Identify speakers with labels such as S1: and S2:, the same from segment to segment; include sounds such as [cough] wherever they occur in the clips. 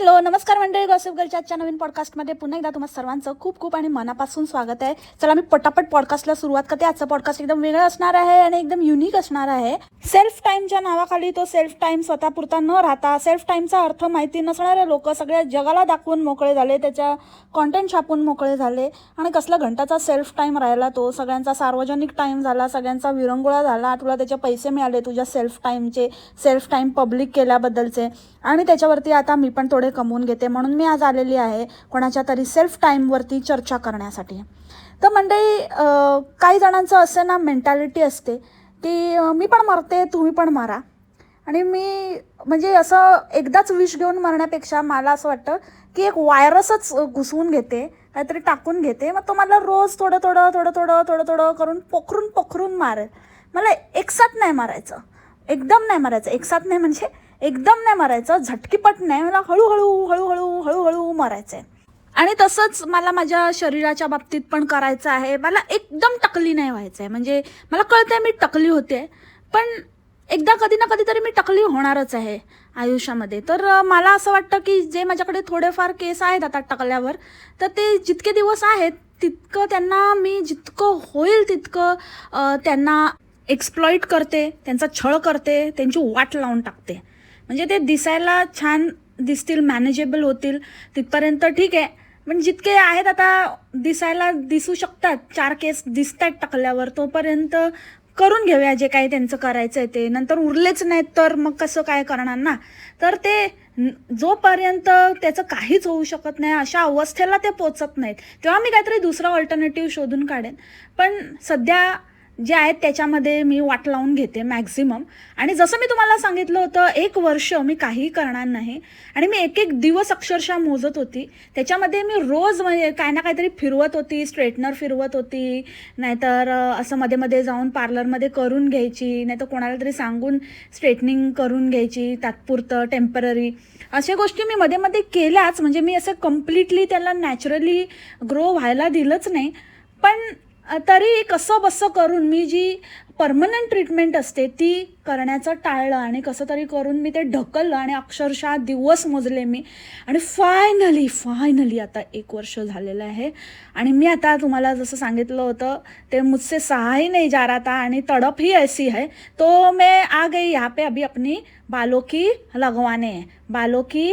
S1: Hello नमस्कार मंडळी gossip गर्लच्या आजच्या नवीन पॉडकास्टमध्ये पुन्हा एकदा तुम्हाला सर्वांचं खूप खूप आणि मनापासून स्वागत आहे. चला मी पटापट पॉडकास्टला सुरुवात करते. आजचं पॉडकास्ट एकदम वेगळं असणार आहे आणि एकदम युनिक असणार आहे. सेल्फ टाईमच्या नावाखाली तो सेल्फ टाईम स्वतःपुरता न राहता सेल्फ टाईमचा अर्थ माहिती नसणारे लोक सगळ्या जगाला दाखवून मोकळे झाले त्याच्या कॉन्टेंट छापून मोकळे झाले आणि कसला घंटाचा सेल्फ टाईम राहिला तो. सगळ्यांचा सार्वजनिक टाईम झाला सगळ्यांचा विरंगुळा झाला तुला त्याचे पैसे मिळाले तुझ्या सेल्फ टाईमचे सेल्फ टाईम पब्लिक केल्याबद्दलचे. आणि त्याच्यावरती आता मी पण थोडे कमवून घेते म्हणून मी आज आलेली आहे कोणाच्या तरी सेल्फ टाईमवरती चर्चा करण्यासाठी. तर मंडळी काही जणांचं असं ना मेंटॅलिटी असते की मी पण मरते तुम्ही पण मारा. आणि मी म्हणजे असं एकदाच विष घेऊन मरण्यापेक्षा मला असं वाटतं की एक व्हायरसच घुसवून घेते काहीतरी टाकून घेते. मग तो मला रोज थोडं थोडं थोडं थोडं थोडं थोडं करून पोखरून पोखरून मारेल. मला एकसाथ नाही मारायचं. एकदम नाही मारायचं. एकसाथ नाही म्हणजे एकदम नाही मारायचं झटकीपट नाही मला हळूहळू हळूहळू हळूहळू मारायचं आहे आणि तसंच मला माझ्या शरीराच्या बाबतीत पण करायचं आहे. मला एकदम टकली नाही व्हायचं आहे म्हणजे मला कळतंय मी टकली होते पण एकदा कधी ना कधीतरी मी टकली होणारच आहे आयुष्यामध्ये. तर मला असं वाटतं की जे माझ्याकडे थोडेफार केस आहेत आता टकल्यावर तर ते जितके दिवस आहेत तितकं त्यांना मी जितकं होईल तितकं त्यांना एक्सप्लॉईट करते त्यांचा छळ करते त्यांची वाट लावून टाकते. म्हणजे ते दिसायला छान दिसतील मॅनेजेबल होतील तिथपर्यंत ठीक आहे. पण जितके आहेत आता दिसायला दिसू शकतात. चार केस दिसत आहेत टाकल्यावर तोपर्यंत करून घेऊया जे काही त्यांचं करायचं आहे ते. नंतर उरलेच नाहीत तर मग कसं काय करणार ना? तर ते जोपर्यंत त्याचं काहीच होऊ शकत नाही अशा अवस्थेला ते पोचत नाहीत. तेव्हा मी काहीतरी दुसरा ऑल्टरनेटिव्ह शोधून काढेन. पण सध्या जे आहेत त्याच्यामध्ये मी वाट लावून घेते मॅक्झिमम आणि जसं मी तुम्हाला सांगितलं होतं एक वर्ष मी काहीही करणार नाही. आणि मी एक एक दिवस अक्षरशः मोजत होती. त्याच्यामध्ये मी रोज म्हणजे काय ना काहीतरी फिरवत होती स्ट्रेटनर फिरवत होती. नाहीतर असं मध्ये मध्ये जाऊन पार्लरमध्ये करून घ्यायची. नाहीतर कोणाला तरी सांगून स्ट्रेटनिंग करून घ्यायची तात्पुरतं टेंपररी अशा गोष्टी मी मध्ये मध्ये केल्याच. म्हणजे मी असं कम्प्लिटली त्याला नॅचरली ग्रो व्हायला दिलंच नाही. पण तरी कसं बसं करून मी जी परमनंट ट्रीटमेंट असते ती करण्याचं टाळलं आणि कसं तरी करून मी ते ढकललं आणि अक्षरशः दिवस मोजले मी. आणि फायनली फायनली आता एक वर्ष झालेलं आहे. आणि मी आता तुम्हाला जसं सांगितलं होतं ते मुझसे सहा नाही जा रहा था आणि तड़प ही ऐसी है तो मैं आ गई यहाँ पे अभी अपनी बालों की लगवाने बालों की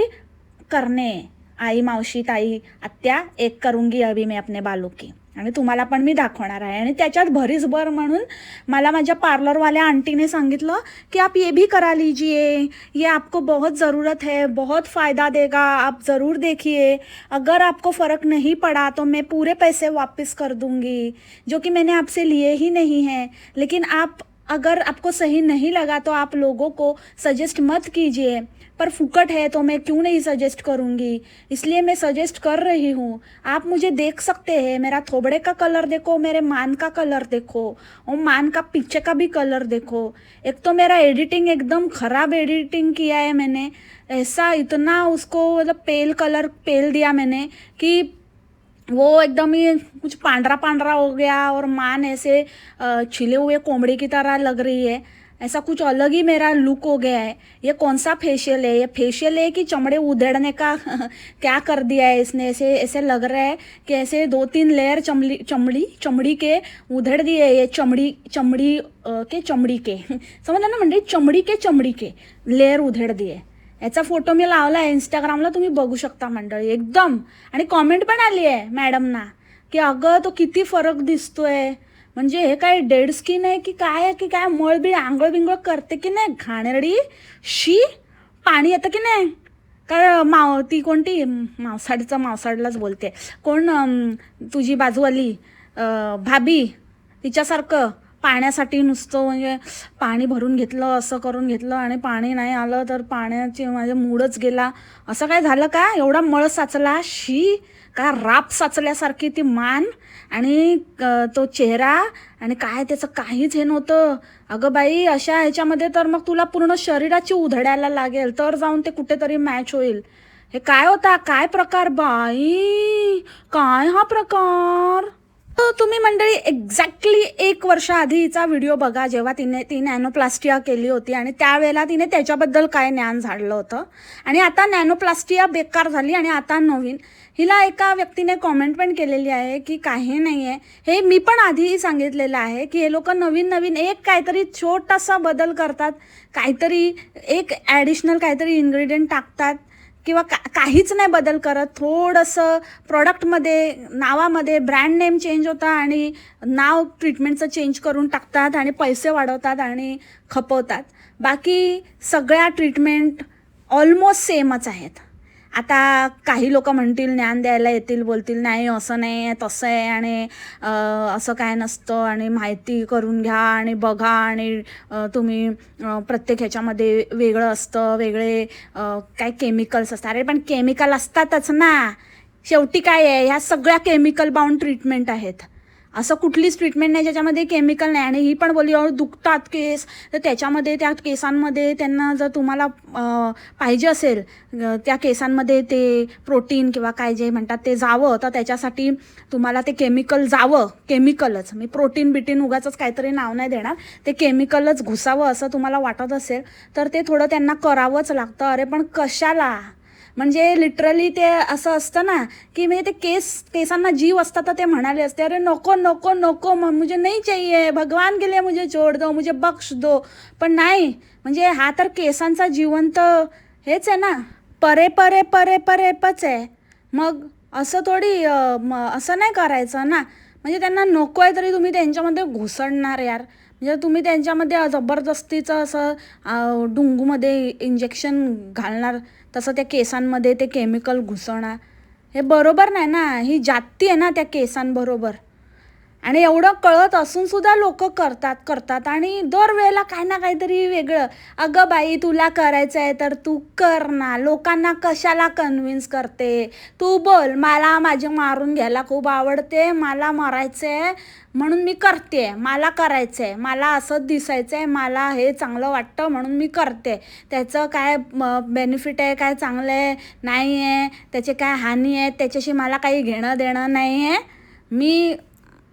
S1: करणे आई मावशी ताई आत्या एक करूंगी अभी मैं अपने बालों की. आणि तुम्हाला पण मी दाखवणार आहे. आणि त्याच्यात भरीस भर म्हणून मला माझ्या पार्लरवाल्या आंटीने सांगितलं की, आप ये भी करा लीजिए. ये आपको बहुत ज़रूरत है. बहुत फ़ायदा देगा. आप ज़रूर देखिए. अगर आपको फ़र्क नहीं पड़ा तो मैं पूरे पैसे वापस कर दूँगी. जो कि मैंने आपसे लिए ही नहीं हैं. लेकिन आप अगर आपको सही नहीं लगा तो आप लोगों को सजेस्ट मत कीजिए. पर फुकट है तो मैं क्यों नहीं सजेस्ट करूँगी? इसलिए मैं सजेस्ट कर रही हूँ। आप मुझे देख सकते हैं, मेरा थोबड़े का कलर देखो, मेरे मान का कलर देखो, और मान का पीछे का भी कलर देखो। एक तो मेरा एडिटिंग एकदम ख़राब एडिटिंग किया है मैंने। ऐसा इतना उसको मतलब पेल कलर पेल दिया मैंने कि वो एकदम ही कुछ पांडरा पांडरा हो गया और मान ऐसे छिले हुए कोमड़े की तरह लग रही है। ऐसा कुछ अलग ही मेरा लुक हो गया है। ये कौन सा फेशियल है? ये फेशियल है कि चमड़े उधेड़ने का [laughs] क्या कर दिया है इसने? ऐसे ऐसे लग रहा है कि ऐसे दो तीन लेयर चमड़ी चमड़ी चमड़ी के उधेड़ दिए ये चमड़ी [laughs] हो चमड़ी के चमड़ी के। समजलं ना म्हणजे चमडी के चमडी के लेयर उधेड दिए याचा फोटो मी लावला आहे इंस्टाग्रामला तुम्ही बघू शकता मंडळी एकदम. आणि कॉमेंट पण आली आहे मॅडमना की अगं तो किती फरक दिसतोय. म्हणजे हे काय डेड स्किन आहे की काय आहे की काय? मळबीळ आंघोळ बिंगोळ करते की नाही? घाणेरडी शी पाणी येतं की नाही? काय माव ती कोणती? मावसाडीचा मावसाडलाच बोलते. कोण तुझी बाजूवाली भाभी तिच्यासारखं? पाण्यासाठी नुसतं म्हणजे पाणी भरून घेतलं असं करून घेतलं आणि पाणी नाही आलं तर पाण्याची माझ्या मूडच गेला. असं काय झालं का? एवढा मळ साचला शी का राप साचल्यासारखी ती मान आणि तो चेहरा आणि काय त्याचं काहीच हे नव्हतं. अगं बाई अशा ह्याच्यामध्ये तर मग तुला पूर्ण शरीराची उधड्याला लागेल तर जाऊन ते कुठेतरी मॅच होईल. हे काय होता? काय प्रकार बाई? काय हा प्रकार? तुम्ही मंडळी एक्झॅक्टली एक वर्षाआधी हिचा व्हिडिओ बघा जेव्हा तिने ती नॅनोप्लास्टिया केली होती आणि त्यावेळेला तिने त्याच्याबद्दल काय ज्ञान झाडलं होतं. आणि आता नॅनोप्लास्टिया बेकार झाली आणि आता नवीन. हिला एका व्यक्तीने कॉमेंट पण केलेली आहे की काही नाही आहे हे मी पण आधीही सांगितलेलं आहे की हे लोक नवीन नवीन एक काहीतरी छोटासा बदल करतात. काहीतरी एक ॲडिशनल काहीतरी इन्ग्रेडियंट टाकतात. किंवा का काहीच नाही बदल करत. थोडंसं प्रॉडक्टमध्ये नावामध्ये ब्रँड नेम चेंज होता आणि नाव ट्रीटमेंटचं चेंज करून टाकतात आणि पैसे वाढवतात आणि खपवतात. बाकी सगळ्या ट्रीटमेंट ऑलमोस्ट सेमच आहेत. आता काही लोक म्हणतील ज्ञान द्यायला येतील बोलतील नाही असं नाही आहे तसं आहे आणि असं काय नसतं आणि माहिती करून घ्या आणि बघा आणि तुम्ही प्रत्येक ह्याच्यामध्ये वेगळं असतं वेगळे काय केमिकल्स असतात. अरे पण केमिकल असतातच ना. शेवटी काय आहे ह्या सगळ्या केमिकल बाउंड ट्रीटमेंट आहेत. असं कुठलीच ट्रीटमेंट नाही ज्याच्यामध्ये केमिकल नाही आणि ही पण बोलली अहो दुखतात केस तर त्याच्यामध्ये त्या केसांमध्ये त्यांना जर तुम्हाला पाहिजे असेल त्या केसांमध्ये ते प्रोटीन किंवा काय जे म्हणतात ते जावं तर त्याच्यासाठी तुम्हाला ते केमिकल जावं केमिकलच मी प्रोटीन बिटीन उगाचंच काहीतरी नाव नाही देणार. ते केमिकलच घुसावं असं तुम्हाला वाटत असेल तर ते थोडं त्यांना करावंच लागतं. अरे पण कशाला? म्हणजे लिटरली ते असं असतं ना की म्हणजे ते केस केसांना जीव असता तर ते म्हणाले असते अरे नको नको नको मुझे नहीं चाहिए भगवान के लिए मुझे छोड़ दो मुझे बक्ष दो. पण नाही म्हणजे हा तर केसांचा जिवंत हेच आहे ना परे परे परे परेपच आहे. मग असं थोडी म- असं नाही करायचं ना. म्हणजे त्यांना नको आहे तरी तुम्ही त्यांच्यामध्ये घुसडणार यार. म्हणजे तुम्ही त्यांच्यामध्ये जबरदस्तीचं असं डुंगूमध्ये इंजेक्शन घालणार तसं त्या केसांमध्ये ते केमिकल घुसवणार. हे बरोबर नाही ना? ही जाती आहे ना त्या केसांबरोबर. आणि एवढं कळत असून सुद्धा लोक करतात करतात. आणि दरवेळेला काही ना काहीतरी वेगळं. अगं बाई तुला करायचं आहे तर तू कर ना. लोकांना कशाला कन्व्हिन्स करते? तू बोल. मला माझे मारून घ्यायला खूप आवडते. मला मरायचं आहे म्हणून मी करते. मला करायचं आहे मला असंच दिसायचं आहे मला हे चांगलं वाटतं म्हणून मी करते. त्याचं काय बेनिफिट आहे काय चांगलं आहे? नाही आहे त्याचे काय हानी आहे? त्याच्याशी मला काही घेणं देणं नाही आहे मी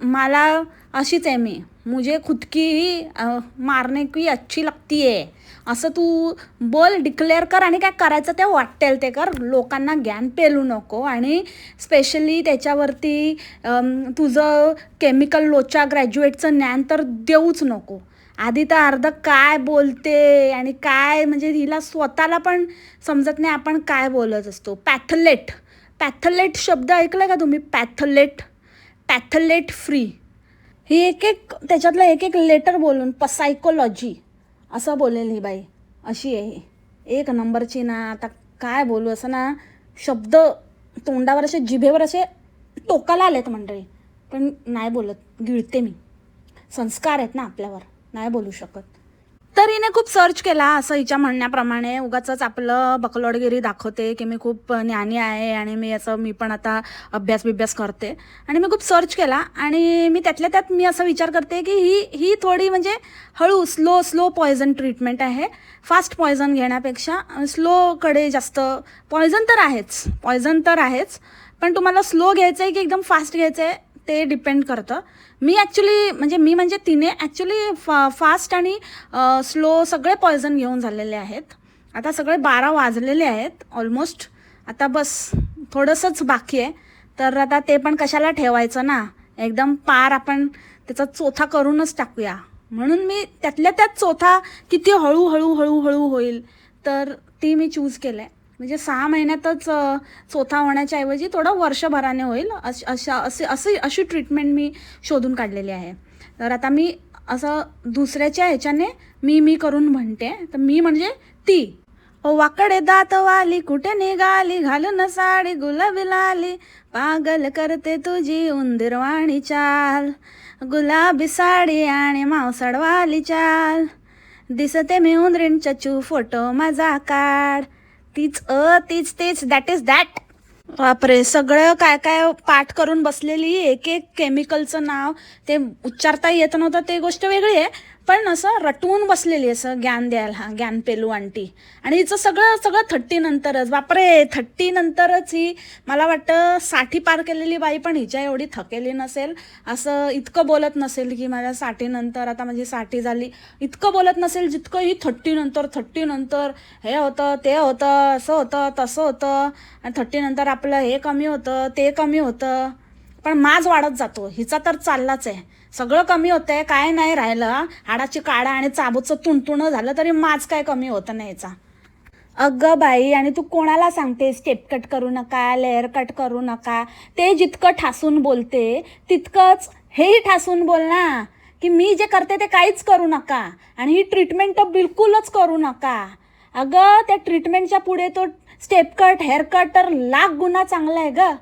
S1: मला अशीच आहे मी. मुझे खुद की मारने की अच्छी लगती आहे. असं तू बोल डिक्लेअर कर आणि काय करायचं ते वाटेल ते कर. लोकांना ज्ञान पेलू नको आणि स्पेशली त्याच्यावरती तुझं केमिकल लोचा ग्रॅज्युएटचं ज्ञान तर देऊच नको. आधी तर अर्ध काय बोलते आणि काय म्हणजे हिला स्वतःला पण समजत नाही आपण काय बोलत असतो. पॅथलेट पॅथलेट शब्द ऐकलाय का तुम्ही? पॅथलेट पॅथलेट फ्री ही एक एक त्याच्यातलं एक एक लेटर बोलून पसायकोलॉजी असं बोलेल ही बाई. अशी आहे एक नंबरची ना आता काय बोलू असं ना शब्द तोंडावर असे जिभेवर असे टोकाला आलेत मंडळी. पण नाही बोलत गिळते मी. संस्कार आहेत ना आपल्यावर नाही बोलू शकत. तर हिने खूप सर्च केला असं हिच्या म्हणण्याप्रमाणे. उगाच आपलं बकलोडगिरी दाखवते की मी खूप ज्ञानी आहे आणि मी असं मी पण आता अभ्यास बिभ्यास करते. आणि मी खूप सर्च केला आणि मी त्यातल्या त्यात मी असा विचार करते की ही ही थोडी म्हणजे हळू स्लो स्लो पॉयझन ट्रीटमेंट आहे. फास्ट पॉयझन घेण्यापेक्षा स्लोकडे जास्त. पॉयझन तर आहेच पॉयझन तर आहेच पण तुम्हाला स्लो घ्यायचं आहे की एकदम फास्ट घ्यायचं आहे ते डिपेंड करतं. मी ॲक्च्युली म्हणजे मी म्हणजे तिने ॲक्च्युली फा फास्ट आणि स्लो सगळे पॉयझन घेऊन झालेले आहेत. आता सगळे बारा वाजलेले आहेत ऑलमोस्ट आता बस थोडंसंच बाकी आहे. तर आता ते पण कशाला ठेवायचं ना? एकदम पार आपण त्याचा चोथा करूनच टाकूया. म्हणून मी त्यातल्या त्यात चोथा किती हळूहळू हळूहळू होईल तर ती मी चूज केलं आहे म्हणजे सहा महिन्यातच चोथा होण्याच्या ऐवजी थोडं वर्षभराने होईल. अश अशा असे असे अशी ट्रीटमेंट मी शोधून काढलेली आहे. तर आता मी असं दुसऱ्याच्या ह्याच्याने मी मी करून म्हणते. तर मी म्हणजे ती. ओ वाकडे दात वाली कुठे निघाली? घालून साडी गुलाबी लाली पागल करते तुझी उंदीरवाणी चाल. गुलाबी साडी आणि मावसाडवाली चाल. दिसते मी उंदरीण चू फोटो माझा काढ तीच अ तीच तीच दॅट इज दॅट बापरे सगळं काय काय पाठ करून बसलेली एक एक केमिकलचं नाव ते उच्चारता येत नव्हतं ते गोष्ट वेगळी आहे. पण असं रटवून बसलेली असं ज्ञान द्यायला ज्ञान पेलू आंटी. आणि हिचं सगळं सगळं थर्टी नंतरच. बापरे थर्टी नंतरच ही मला वाटतं साठी पार केलेली बाई पण हिच्या एवढी थकेली नसेल. असं इतकं बोलत नसेल की माझ्या साठी नंतर आता माझी साठी झाली. इतकं बोलत नसेल जितकं ही थर्टी नंतर थर्टी नंतर. हे होतं ते होतं असं होतं तसं होतं. आणि थर्टी नंतर आपलं हे कमी होतं ते कमी होतं. पण माज वाढत जातो. हिचा तर चाललाच आहे. सगळं कमी होतंय काय नाही राहिलं. हाडाची काढा आणि चाबूचं तुणतुणं झालं तरी माज काय कमी होतं नाही याचा. अगं बाई आणि तू कोणाला सांगते स्टेप कट करू नका लेअर कट करू नका? ते जितकं ठासून बोलते तितकंच हेही ठासून बोल ना की मी जे करते ते काहीच करू नका. आणि ही ट्रीटमेंट तर बिलकुलच करू नका. अगं त्या ट्रीटमेंटच्या पुढे तो स्टेप कट हेअर कट तर लाख गुन्हा चांगला आहे गं.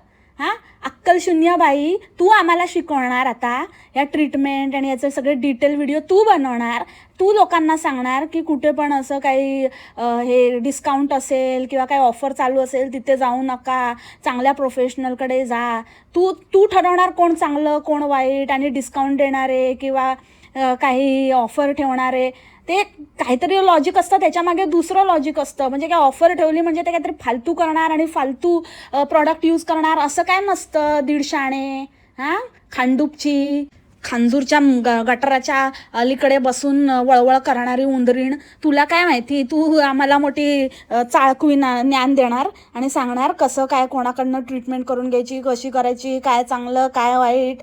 S1: हां? अक्कल शून्य बाई तू आम्हाला शिकवणार आता. या ट्रीटमेंट आणि याचे सगळे डिटेल व्हिडिओ तू बनवणार. तू लोकांना सांगणार की कुठे पण असं काही हे डिस्काउंट असेल किंवा काही ऑफर चालू असेल तिथे जाऊ नका. चांगल्या प्रोफेशनलकडे जा. तू तू ठरवणार कोण चांगलं कोण वाईट आणि डिस्काउंट देणारे किंवा काही ऑफर ठेवणारे. ते काहीतरी लॉजिक असतं त्याच्यामागे दुसरं लॉजिक असतं. म्हणजे काय ऑफर ठेवली म्हणजे ते काहीतरी फालतू करणार आणि फालतू प्रॉडक्ट यूज करणार असं काय नसतं दीडशाणे हां? खांडूपची खांजूरच्या ग- गटाराच्या अलीकडे बसून वळवळ करणारी उंदरीण. तुला काय माहिती? तू आम्हाला मोठी चाळकवी ना ज्ञान देणार आणि सांगणार कसं काय कोणाकडनं ट्रीटमेंट करून घ्यायची कशी करायची काय चांगलं काय वाईट.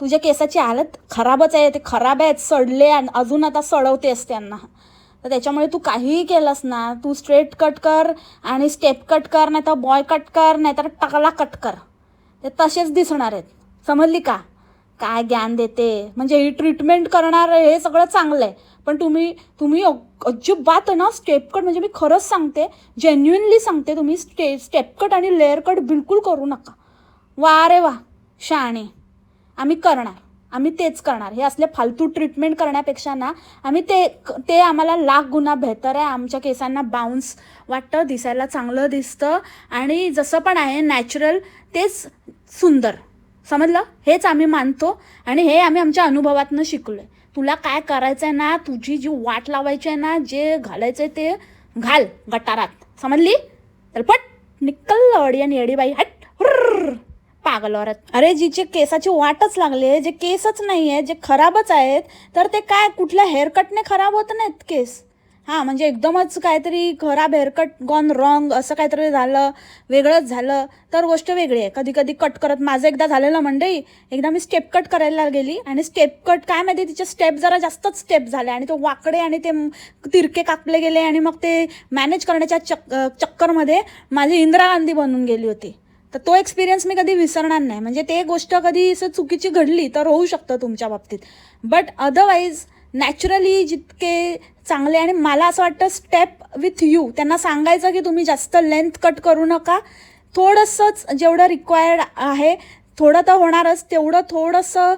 S1: तुझ्या केसाची हालत खराबच आहे ते खराब आहेत सडले आणि अजून आता सडवतेस त्यांना. तर त्याच्यामुळे तू काहीही केलंस ना तू स्ट्रेट कट कर आणि स्टेप कट कर नाही तर बॉय कट कर नाही तर टकला कट कर. ते तसेच दिसणार आहेत. समजली का? काय ज्ञान देते? म्हणजे ही ट्रीटमेंट करणार हे सगळं चांगलं आहे पण तुम्ही तुम्ही अजिबात ना स्टेप कट म्हणजे मी खरंच सांगते जेन्युनली सांगते तुम्ही स्टे स्टेप कट आणि लेअर कट बिलकुल करू नका. वा रे वा शाणे. आम्ही करणार. आम्ही तेच करणार. हे असले फालतू ट्रीटमेंट करण्यापेक्षा ना आम्ही ते ते आम्हाला लाख गुन्हा बेहतर आहे. आमच्या केसांना बाउन्स वाटतं दिसायला चांगलं दिसतं आणि जसं पण आहे नॅचरल तेच सुंदर. समजलं? हेच आम्ही मानतो आणि हे आम्ही आमच्या अनुभवातनं शिकलो आहे तुला काय करायचं आहे ना तुझी जी वाट लावायची आहे ना जे घालायचं आहे ते घाल गटारात. समजली? तर पट निकल अडियन आणि येडीबाई हट. हुर्र. पागल औरत. अरे जिचे केसाची वाटच लागले जे केसच नाही आहे जे खराबच आहेत तर ते काय कुठल्या हेअरकटने खराब होत नाहीत केस? हां म्हणजे एकदमच काहीतरी खराब हेअरकट गॉन रॉंग असं काहीतरी झालं वेगळंच झालं तर गोष्ट वेगळी आहे. कधी कधी कट करत माझं एकदा झालेलं मंडई एकदा मी स्टेप कट करायला गेली आणि स्टेप कट काय माहिती तिचे स्टेप जरा जास्तच स्टेप झाले आणि तो वाकडे आणि ते तिरके कापले गेले आणि मग ते मॅनेज करण्याच्या चक चक्करमध्ये माझी इंदिरा गांधी बनून गेली होती. तर तो एक्सपिरियन्स मी कधी विसरणार नाही. म्हणजे ते गोष्ट कधी असं चुकीची घडली तर होऊ शकतं तुमच्या बाबतीत. बट अदरवाईज नॅचरली जितके चांगले आणि मला असं वाटतं स्टेप विथ यू त्यांना सांगायचं की तुम्ही जास्त लेंथ कट करू नका. थोडंसंच जेवढं रिक्वायर्ड आहे थोडं तर होणारच. तेवढं थोडंसं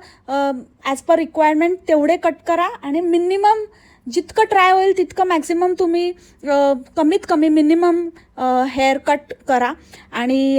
S1: ॲज पर रिक्वायरमेंट तेवढे कट करा आणि मिनिमम जितकं ट्राय होईल तितकं मॅक्झिमम तुम्ही कमीत कमी मिनिमम हेअर कट करा. आणि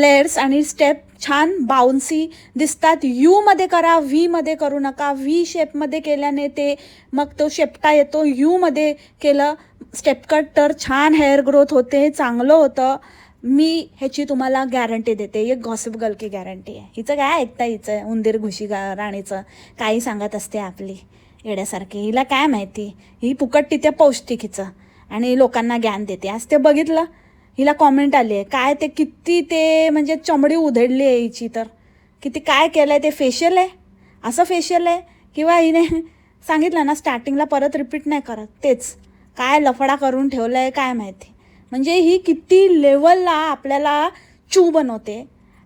S1: लेअर्स आणि स्टेप छान बाउन्सी दिसतात. यूमध्ये करा व्हीमध्ये करू नका. व्ही शेपमध्ये केल्याने ते मग तो शेपटा येतो. यूमध्ये केलं स्टेप कट तर छान हेअर ग्रोथ होते चांगलं होतं. मी ह्याची तुम्हाला गॅरंटी देते. एक गॉसिप गर्ल की गॅरंटी आहे. हिचं काय ऐकता हिचं उंदीर घुशी गा राणीचं. काही सांगत असते आपली. येड्यासारखी. हिला काय माहिती? ही फुकट तिथे पौष्टिक हिचं आणि लोकांना ज्ञान देते. आज ते बघितलं हिला कॉमेंट आली आहे काय ते किती ते म्हणजे चमडी उधळली आहे हिची तर. किती काय केलं आहे ते? फेशियल आहे? असं फेशियल आहे? किंवा हिने [laughs] सांगितलं ना स्टार्टिंगला परत रिपीट नाही करत. तेच. काय लफडा करून ठेवलं आहे काय माहिती? म्हणजे ही किती लेवलला आपल्याला चू बनवते.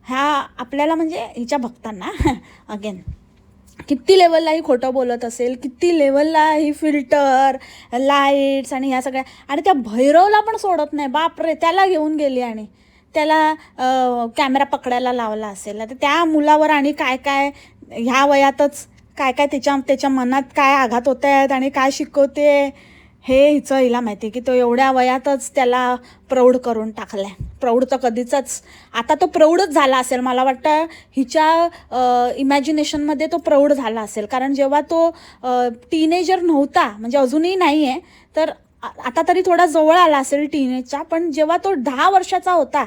S1: ह्या आपल्याला म्हणजे हिच्या भक्तांना. [laughs] अगेन किती लेवलला ही खोटं बोलत असेल किती लेवलला ही फिल्टर लाईट्स आणि ह्या सगळ्या. आणि त्या भैरवला पण सोडत नाही. बापरे त्याला घेऊन गेली आणि. त्याला कॅमेरा पकडायला लावला असेल. तर त्या मुलावर आणि काय काय ह्या वयातच काय काय त्याच्या त्याच्या मनात काय आघात होत आहेत आणि काय शिकवते हे हिचं हिला माहिती की तो एवढ्या वयातच त्याला प्रौढ करून टाकलाय. प्रौढ तर कधीच आता तो प्रौढच झाला असेल. मला वाटतं हिच्या इमॅजिनेशनमध्ये तो प्रौढ झाला असेल. कारण जेव्हा तो टीनेजर नव्हता म्हणजे अजूनही नाही आहे तर आता तरी थोडा जवळ आला असेल टीनेजचा पण जेव्हा तो दहा वर्षाचा होता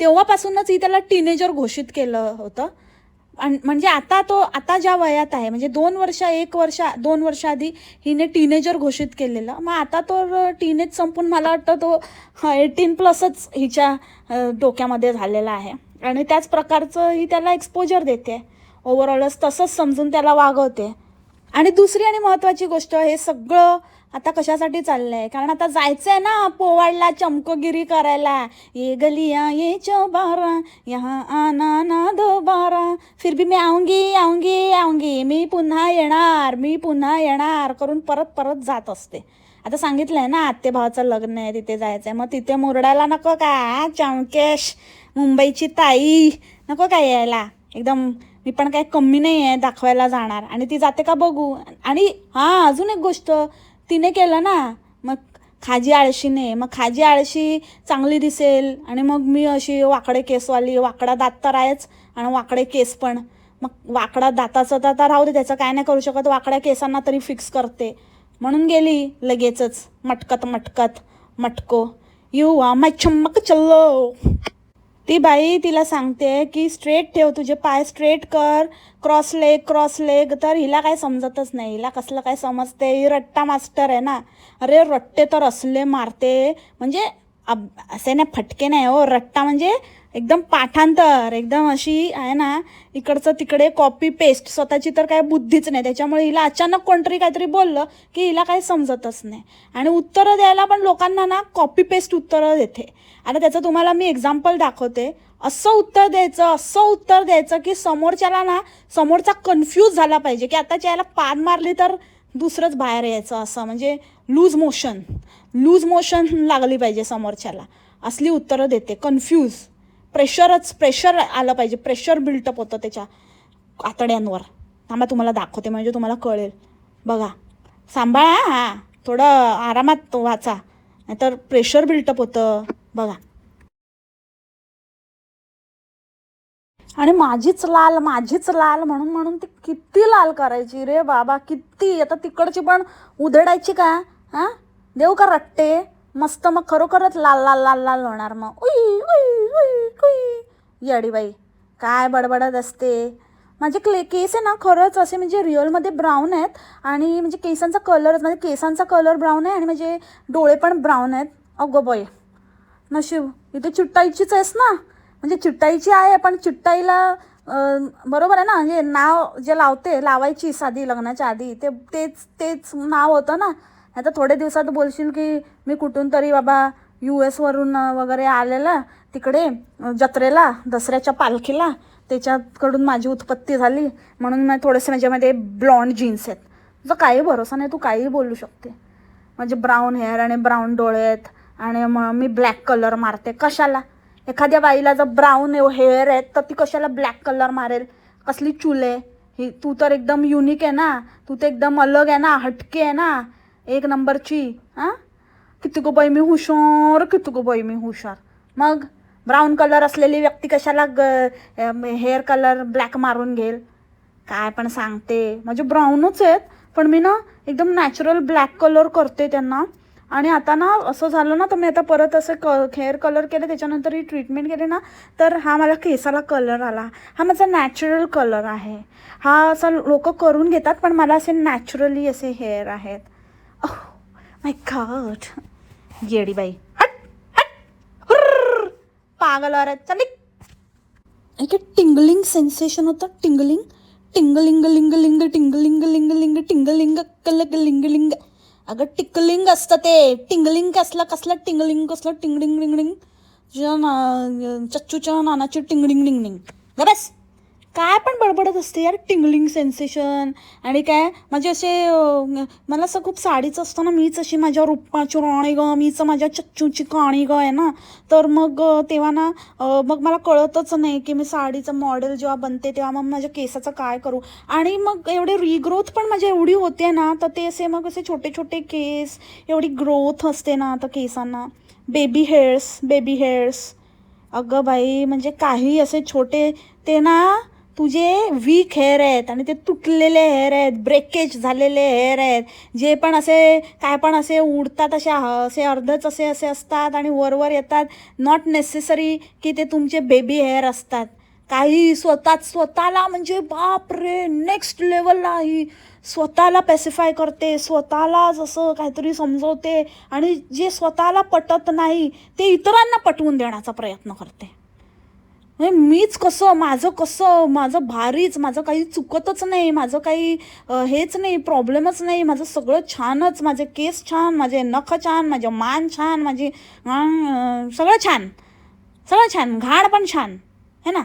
S1: तेव्हापासूनच ही त्याला टीनेजर घोषित केलं होतं. म्हणजे आता तो आता ज्या वयात आहे म्हणजे दोन वर्ष एक वर्ष दोन वर्ष आधी हिने टीनेजर घोषित केलेलं. मग आता तो टीनेज संपून मला वाटतं तो एटीन प्लसच हिच्या डोक्यामध्ये झालेला आहे. आणि त्याच प्रकारचं ही त्याला एक्सपोजर देते. ओव्हरऑलच तसंच समजून त्याला वागवते. आणि दुसरी आणि महत्त्वाची गोष्ट हे सगळं आता कशासाठी चाललंय? कारण आता जायचंय ना पोवाडला चमकोगिरी करायला. ये गलिया ये चौबारा यहाँ आना ना दोबारा. फिर भी मी आऊंगी आऊंगी आऊंगी. मी पुन्हा येणार मी पुन्हा येणार. करून परत परत जात असते. आता सांगितलंय ना आत्ते भावाचं लग्न आहे तिथे जायचं आहे मग तिथे मुरडायला नको का? चमकेश मुंबईची ताई. नको काय यायला? एकदम मी पण काय कमी नाही आहे दाखवायला जाणार. आणि ती जाते का बघू? आणि हां अजून एक गोष्ट. तिने केलं ना मग खाजी आळशीने मग खाजी आळशी चांगली दिसेल आणि मग मी अशी वाकडे केसवाली वाकडा दात तर आहेच आणि वाकडे केस पण. मग वाकडा दाताचं तर आता राहू दे त्याचं काय नाही करू शकत वाकड्या केसांना तरी फिक्स करते. म्हणून गेली लगेचच मटकत मटकत मटको. यू आ मै चम्मक चल्लो. ती बाई तिला सांगते की स्ट्रेट ठेव तुझे पाय स्ट्रेट कर क्रॉस लेग क्रॉस लेग तर हिला काय समजतच नाही. हिला कसलं काय समजते? ही रट्टा मास्टर आहे ना. अरे रट्टे तर असले मारते. म्हणजे असे नाही फटके नाही हो. रट्टा म्हणजे एकदम पाठांतर एकदम अशी आहे ना इकडचं तिकडे कॉपी पेस्ट स्वतःची तर काय बुद्धीच नाही. त्याच्यामुळे हिला अचानक कोणतरी काहीतरी बोललं की हिला काही समजतच नाही. आणि उत्तरं द्यायला पण लोकांना ना कॉपी पेस्ट उत्तरं देते. आता त्याचं तुम्हाला मी एक्झाम्पल दाखवते. असं उत्तर द्यायचं असं उत्तर द्यायचं की समोरच्याला ना समोरचा कन्फ्यूज झाला पाहिजे की आताच्या याला पान मारली तर दुसरंच बाहेर यायचं असं. म्हणजे लूज मोशन लूज मोशन लागली पाहिजे समोरच्याला. असली उत्तरं देते. कन्फ्यूज प्रेशरच प्रेशर आलं पाहिजे. प्रेशर बिल्टअप होतं त्याच्या आतड्यांवर. थांबा तुम्हाला दाखवते म्हणजे तुम्हाला कळेल. बघा. सांभाळा हां थोडं आरामात वाचा. नाहीतर प्रेशर बिल्टअप होतं. बघा. आणि माझीच लाल माझीच लाल म्हणून म्हणून ती किती लाल करायची रे बाबा. किती? आता तिकडची पण उधडायची का? हां? देऊ का रट्टे? मस्त मग खरोखरच लाल लाल लाल लाल होणार मग. उई उई उई उई. येडी बाई काय बडबडत असते. माझे क्ले केस आहे ना खरंच असे म्हणजे रिअलमध्ये ब्राऊन आहेत आणि म्हणजे केसांचा कलरच म्हणजे केसांचा कलर ब्राऊन आहे आणि म्हणजे डोळे पण ब्राऊन आहेत. अगो बाई नशीब इथे चिट्टाईचीच आहेस ना. म्हणजे चिट्टाईची आहे पण चिट्टाईला बरोबर आहे ना म्हणजे नाव जे लावते लावायची साधी लग्नाच्या आधी ते तेच तेच नाव होतं ना. आता थोडे दिवसात बोलशील की मी कुठून तरी बाबा यू एसवरून वगैरे आलेलं तिकडे जत्रेला दसऱ्याच्या पालखीला त्याच्याकडून माझी उत्पत्ती झाली. म्हणून मग थोडेसे माझ्यामध्ये ब्लॉन्ड जीन्स आहेत. तुझा काही भरोसा नाही तू काहीही बोलू शकते. म्हणजे ब्राऊन हेअर आणि ब्राऊन डोळे आहेत. आणि मग मी ब्लॅक कलर मारते. कशाला? एखाद्या बाईला जर ब्राऊन हेअर आहेत तर ती कशाला ब्लॅक कलर मारेल? कसली चूल आहे? ही तू तर एकदम युनिक आहे ना. तू तर एकदम अलग आहे ना हटके आहे ना. एक नंबरची हां? किती गो बाई मी हुशार किती गो बाई मी हुशार. मग ब्राऊन कलर असलेली व्यक्ती कशाला ग हेअर कलर ब्लॅक मारून घेईल? काय पण सांगते. म्हणजे ब्राऊनच आहेत पण मी ना एकदम नॅचरल ब्लॅक कलर करते त्यांना. आणि आता ना असं झालं ना तर मी आता परत असं क हेअर कलर केलं त्याच्यानंतर ही ट्रीटमेंट केली ना तर हा मला केसाला कलर आला. हा माझा नॅचरल कलर आहे. हा असा लोक करून घेतात पण मला असे नॅचरली असे हेअर आहेत. Oh, माय गॉड येडी बाई. पागल अरे चल एक टिंगलिंग सेन्सेशन होतं. Tingling tingling ling ling tingling लिंग लिंग टिंगलिंग कलग लिंग लिंग. अगं टिकलिंग असतं ते. टिंगलिंग कसलं कसलं टिंगलिंग कसलं टिंगडिंग रिंगडिंग तुझ्या ना चच्चूच्या नानाची टिंगडिंग रिंगडिंग बस. काय पण बडबडत असते यार टिंगलिंग सेन्सेशन आणि काय म्हणजे असे मला असं खूप साडीचं असतं ना मीच अशी माझ्या रूपाची राणी ग मीच माझ्या चच्चूची काणी ग आहे ना. तर मग तेव्हा ना मग मला कळतच नाही की मी साडीचं मॉडेल जेव्हा बनते तेव्हा मग माझ्या केसाचं काय करू. आणि मग एवढे रिग्रोथ पण माझ्या एवढी होते ना तर ते असे मग असे छोटे छोटे केस एवढी ग्रोथ असते ना आता केसांना. बेबी हेअर्स बेबी हेअर्स अगं बाई म्हणजे काही असे छोटे ते ना तुझे वीक हेअर आहेत आणि ते तुटलेले हेअर आहेत ब्रेकेज झालेले हेअर आहेत. जे पण असे काय पण असे उडतात असे असे अर्धच असे असे असतात आणि वरवर येतात. नॉट नेसेसरी की ते तुमचे बेबी हेअर असतात. काही स्वतः स्वतःला म्हणजे बाप रे नेक्स्ट लेवलला ही स्वतःला पॅसिफाय करते स्वतःला जसं काहीतरी समजवते आणि जे स्वतःला पटत नाही ते इतरांना पटवून देण्याचा प्रयत्न करते. म्हणजे मीच कसं? माझं कसं? माझं भारीच. माझं काही चुकतच नाही. माझं काही हेच नाही. प्रॉब्लेमच नाही. माझं सगळं छानच. माझे केस छान. माझे नख छान. माझे मान छान. माझी सगळं छान. सगळं छान. घाण पण छान. है ना?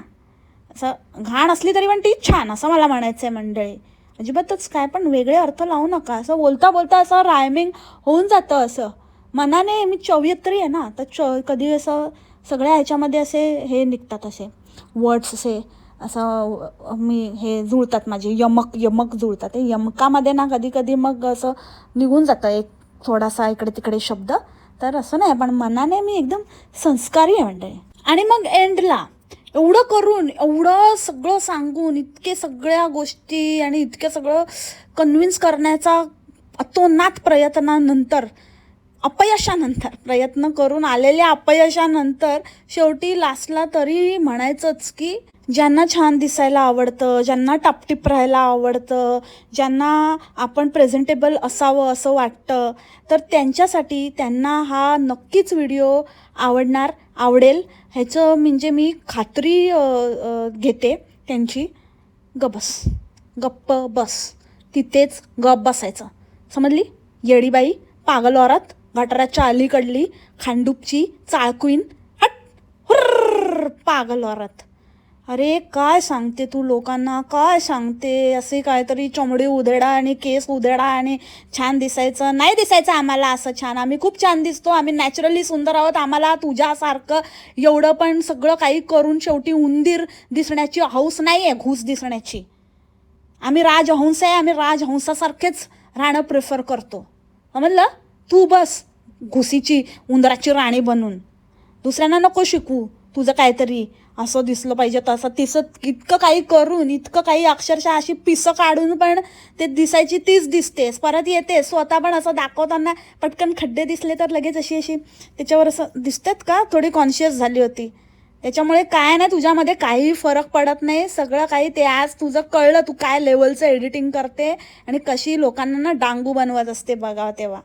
S1: असं घाण असली तरी पण तीच छान असं मला म्हणायचं आहे मंडळी. अजिबातच. काय पण वेगळे अर्थ लावू नका. असं बोलता बोलता असं रायमिंग होऊन जातं असं. मनाने मी चौयत्री आहे ना. तर च कधी असं सगळ्या ह्याच्यामध्ये असे हे निघतात असे. वर्ड्स असे. असं मी हे जुळतात माझे. यमक यमक जुळतात. ते यमकामध्ये ना कधी कधी मग असं निघून जातं एक थोडासा इकडे तिकडे शब्द. तर असं नाही पण मनाने मी एकदम संस्कारी आहे मंडळी आणि मग एंडला एवढं करून एवढं सगळं सांगून इतके सगळ्या गोष्टी आणि इतकं सगळं कन्व्हिन्स करण्याचा अतोनात प्रयत्नानंतर अपयशानंतर प्रयत्न करून आलेल्या अपयशानंतर शेवटी लास्टला तरी म्हणायचंच की ज्यांना छान दिसायला आवडतं ज्यांना टापटीप राहायला आवडतं ज्यांना आपण प्रेझेंटेबल असावं असं वाटतं तर त्यांच्यासाठी त्यांना हा नक्कीच व्हिडिओ आवडणार आवडेल. ह्याचं म्हणजे मी खात्री घेते त्यांची. गबस गप्प बस. तिथेच गप बसायचं. समजली? येडीबाई पागल औरत. गटाराच्या अलीकडली खांडूपची चाळकुईन हट हुर्र पागल औरत. अरे काय सांगते तू लोकांना? काय सांगते? असे काहीतरी चमडी उधेडा आणि केस उधेडा आणि छान दिसायचं. नाही दिसायचं आम्हाला असं छान. आम्ही खूप छान दिसतो. आम्ही नॅचरली सुंदर आहोत. आम्हाला तुझ्यासारखं एवढं पण सगळं काही करून शेवटी उंदीर दिसण्याची हौस नाही आहे घूस दिसण्याची. आम्ही राजहंस आहे. आम्ही राजहंसासारखेच राहणं प्रिफर करतो. म्हणलं तू बस. घुसीची उंदराची राणी बनून. दुसऱ्यांना नको शिकू. तुझं काहीतरी असं दिसलं पाहिजे तसं तिसं इतकं काही करून इतकं काही अक्षरशः अशी पिसं काढून पण ते दिसायची तीच दिसतेस. परत येते स्वतः पण असं दाखवताना पटकन खड्डे दिसले तर लगेच अशी अशी त्याच्यावर असं दिसतात का? थोडी कॉन्शियस झाली होती. त्याच्यामुळे काय नाही तुझ्यामध्ये काही फरक पडत नाही. सगळं काही ते आज तुझं कळलं. तू काय लेवलचं एडिटिंग करते आणि कशी लोकांना ना डांगू बनवत असते बघा तेव्हा.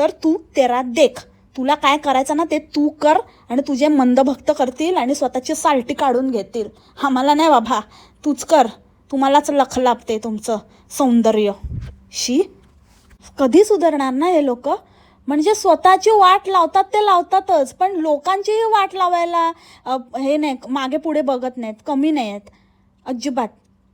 S1: तर तू तेरा देख. तुला काय करायचं ना ते तू कर आणि तुझे मंदभक्त करतील आणि स्वतःची साल्टी काढून घेतील. आम्हाला नाही बाबा. तूच कर. तुम्हालाच लख लाभते तुमचं सौंदर्य. शी? कधी सुधारणार ना हे लोक? म्हणजे स्वतःची वाट लावतात ते लावतातच पण लोकांचीही वाट लावायला हे नाही मागे पुढे बघत नाहीत कमी नाही आहेत अजिबात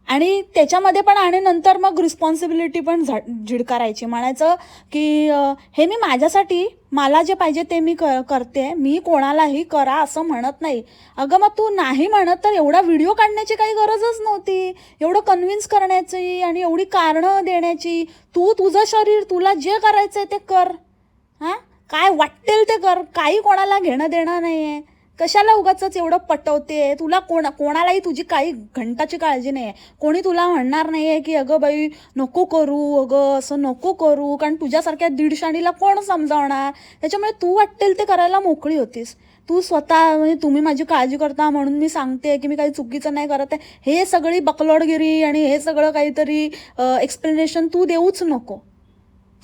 S1: आणि त्याच्यामध्ये पण आणि नंतर मग रिस्पॉन्सिबिलिटी पण झा झिडकारायची. म्हणायचं की हे मी माझ्यासाठी मला जे पाहिजे ते मी क करते. मी कोणालाही करा असं म्हणत नाही. अगं मग तू नाही म्हणत तर एवढा व्हिडिओ काढण्याची काही गरजच नव्हती. एवढं कन्व्हिन्स करण्याची आणि एवढी कारणं देण्याची. तू तुझं शरीर तुला जे करायचं आहे ते कर. हां? काय वाटेल ते कर. काही कोणाला घेणं देणं नाही आहे कशाला उगाच एवढं पटवते? तुला कोणा कोणालाही तुझी काही घंटाची काळजी नाही आहे कोणी तुला म्हणणार नाही आहे की अगं बाई नको करू अगं असं नको करू कारण तुझ्यासारख्या दीडशाणीला कोण समजावणार? त्याच्यामुळे तू वाटेल ते करायला मोकळी होतीस. तू स्वतः म्हणजे तुम्ही माझी काळजी करता म्हणून मी सांगते की मी काही चुकीचं नाही करत आहे. हे सगळी बकलोडगिरी आणि हे सगळं काहीतरी एक्सप्लेनेशन तू देऊच नको.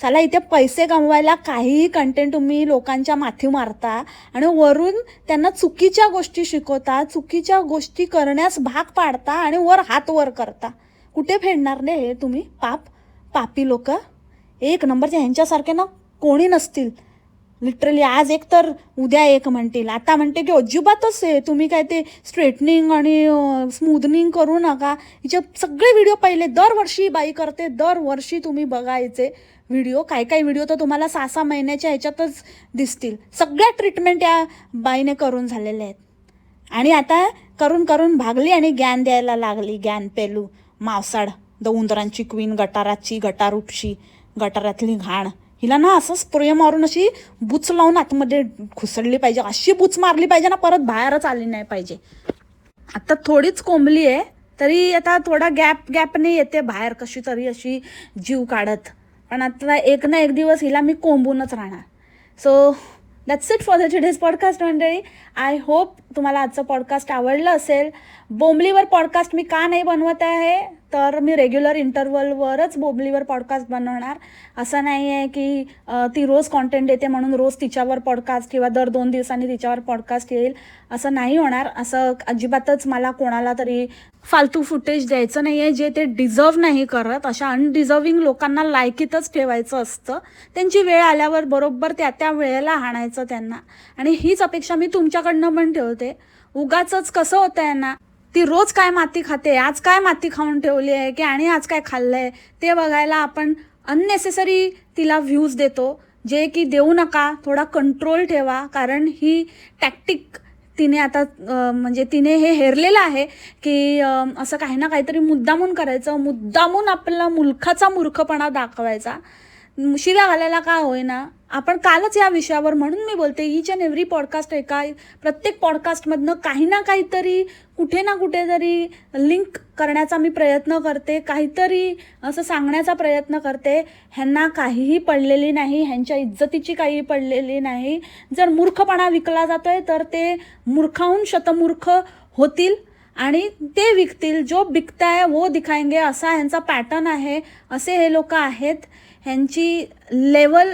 S1: चला इथे पैसे कमवायला काहीही कंटेंट तुम्ही लोकांच्या माथी मारता आणि वरून त्यांना चुकीच्या गोष्टी शिकवता चुकीच्या गोष्टी करण्यास भाग पाडता आणि वर हात वर करता. कुठे फेडणार नाही हे तुम्ही? पाप पापी लोक. एक नंबरच्या ह्यांच्यासारखे ना कोणी नसतील. लिटरली आज एक तर उद्या एक म्हणतील. आता म्हणते की अजिबातच आहे तुम्ही काय ते स्ट्रेटनिंग आणि स्मूदनिंग करू नका. हिचे सगळे व्हिडिओ पहिले दरवर्षी बाई करते दरवर्षी तुम्ही बघायचे व्हिडिओ काय काय व्हिडिओ तर तुम्हाला सहा सहा महिन्याच्या ह्याच्यातच दिसतील. सगळ्या ट्रीटमेंट या बाईने करून झालेल्या आहेत. आणि आता करून करून भागली आणि ज्ञान द्यायला लागली. ज्ञान पेलू मावसाड द उंदरांची क्वीन गटाराची गटारूपशी गटारातली घाण. हिला ना असं स्प्रे मारून अशी बुच लावून आतमध्ये घुसळली पाहिजे. अशी बुच मारली पाहिजे ना परत बाहेरच आली नाही पाहिजे. आता थोडीच कोंबली आहे तरी आता थोडा गॅप गॅपने येते बाहेर कशी तरी अशी जीव काढत. पण आता एक ना एक दिवस हिला मी कोंबूनच राहणार. So that's it for the today's podcast मंडळी. आय होप तुम्हाला आजचं पॉडकास्ट आवडलं असेल. बोंबलीवर पॉडकास्ट मी का नाही बनवत आहे? तर मी रेग्युलर इंटरवलवरच बोबलीवर पॉडकास्ट बनवणार. असं नाही आहे की ती रोज कॉन्टेंट येते म्हणून रोज तिच्यावर पॉडकास्ट किंवा दर दोन दिवसांनी तिच्यावर पॉडकास्ट येईल. असं नाही होणार. असं अजिबातच मला कोणाला तरी फालतू फुटेज द्यायचं नाही आहे जे ते डिझर्व नाही करत. अशा अनडिझर्विंग लोकांना लायकीतच ठेवायचं असतं. त्यांची वेळ आल्यावर बरोबर त्या त्या वेळेला हाणायचं त्यांना. आणि हीच अपेक्षा मी तुमच्याकडनं पण ठेवते. उगाच कसं होतं आहे ना ती रोज काय माती खाते आज काय माती खाऊन ठेवली आहे की आणि आज काय खाल्लं आहे ते बघायला आपण अननेसेसरी तिला व्ह्यूज देतो जे की देऊ नका थोडा कंट्रोल ठेवा कारण ही टॅक्टिक तिने आता म्हणजे तिने हे हेरलेलं आहे की असं काही ना काहीतरी मुद्दामून करायचं मुद्दामून आपला मुलखाचा मूर्खपणा दाखवायचा. म, शिव्या घालायला का होईना? आपण कालच या विषयावर म्हणून मी बोलते ईच अँड एव्हरी पॉडकास्ट एका प्रत्येक पॉडकास्टमधनं काही ना काहीतरी कुठे ना कुठेतरी लिंक करण्याचा मी प्रयत्न करते काहीतरी असं सांगण्याचा प्रयत्न करते. ह्यांना काहीही पडलेली नाही ह्यांच्या इज्जतीची काही पडलेली नाही. जर मूर्खपणा विकला जातो आहे तर ते मूर्खाहून शतमूर्ख होतील आणि ते विकतील. जो बिकताय वो दिखाएंगे असा ह्यांचा पॅटर्न आहे असे हे लोक आहेत. ह्यांची लेवल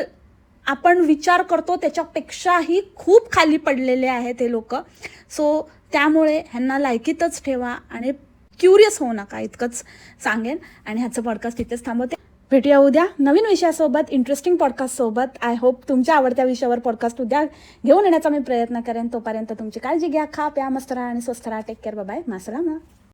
S1: आपण विचार करतो त्याच्यापेक्षाही खूप खाली पडलेले आहेत हे लोक. सो त्यामुळे ह्यांना लायकीतच ठेवा आणि क्युरियस होऊ नका इतकंच सांगेन. आणि ह्याचं पॉडकास्ट इथेच थांबवते. भेटूया उद्या नवीन विषयासोबत इंटरेस्टिंग पॉडकास्टसोबत आय होप तुमच्या आवडत्या विषयावर पॉडकास्ट उद्या घेऊन येण्याचा मी प्रयत्न करेन. तोपर्यंत तुमची काळजी घ्या खा प्या मस्त राहा आणि स्वस्त राहा. Take care bye मासलामा